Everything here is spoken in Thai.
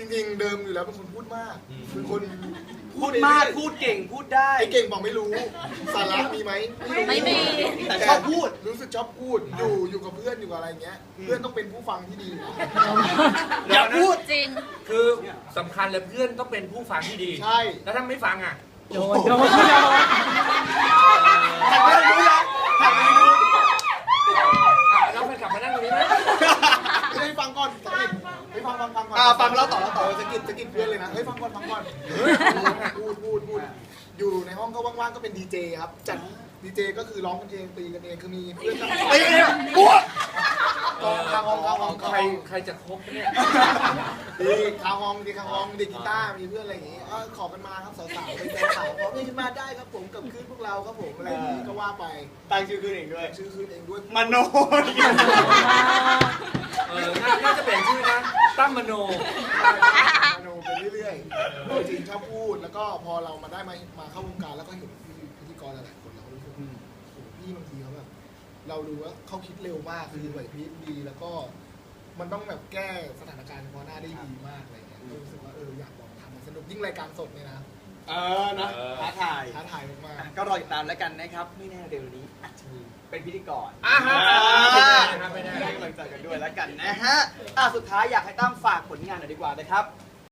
จริงๆ เดิมอยู่แล้วเป็นคนพูดมากเป็นคนพูดมากพูดเก่งพูดได้ไอ้เก่งบอกไม่รู้สาระมีไหมไม่มีแต่ชอบพูดรู้สึกชอบพูดอยู่อยู่กับเพื่อนอยู่กับอะไรเงี้ย เพื่อนต้องเป็นผู้ฟังที่ดี อย่าพูดจริง คือสำคัญเลยเพื่อนต้องเป็นผู้ฟังที่ดี ใช่ แล้วถ้าไม่ฟังอะโดนโดน ฮ้ยฟังฟังฟังก่อนอ่าฟังแล้วต่อแล้วต่อเออสะกิดสะกิดเพื่อนเลยนะ เฮ้ยฟังก่อนฟังก่อนพูดพูดพูดอยู่ในห้องก็ว่างๆก็เป็นดีเจครับจัดดีเจก็คือร้องกันเองตีกันเองคือมีเพื่อนกันไปเนี่ยพูดกองคาห้องคาห้องคาใครห้องใครจะคบเนี่ยดีคาห้องดีคาห้องเด็กกีตาร์มีเพื่อนอะไรอย่างงี้เออขอกันมาครับสาวๆเป็นแฟนสาวขอเพื่อนมาได้ครับผมกับคืนพวกเราครับผมอะไรอย่างงี้ก็ว่าไปตั้งชื่อขึ้นเองด้วยชื่อคืนเองด้วยมโน ตั้มมโน มโนไปเรื่อยๆจริงๆชอบพูด แล้วก็พอเรามาได้มามาเข้าวงการแล้วก็เห็นพิธีกรหลายๆคนเราก็รู้สึกอืมโอ้โหพี่บางทีเขาแบบเราดูว่าเขาคิดเร็วมากคือไหวพริบดีแล้วก็ มันต้องแบบแก้สถานการณ์เฉพาะหน้าได้ดีมากอะไรเงี้ยก็รู้สึกว่าเอออยากลองทำมันสนุกยิ่งรายการสดเนี่ยนะเออนะท้าทายท้าทายมาก อะก็รอติดตามแล้วกันนะครับ ไม่แน่เร็วนี้อาจจะมีเป็นพิธีกร อะฮะไม่ นะฮะอะสุดท้ายอยากให้ตั้มฝากผลงานหน่อยดีกว่านะครับ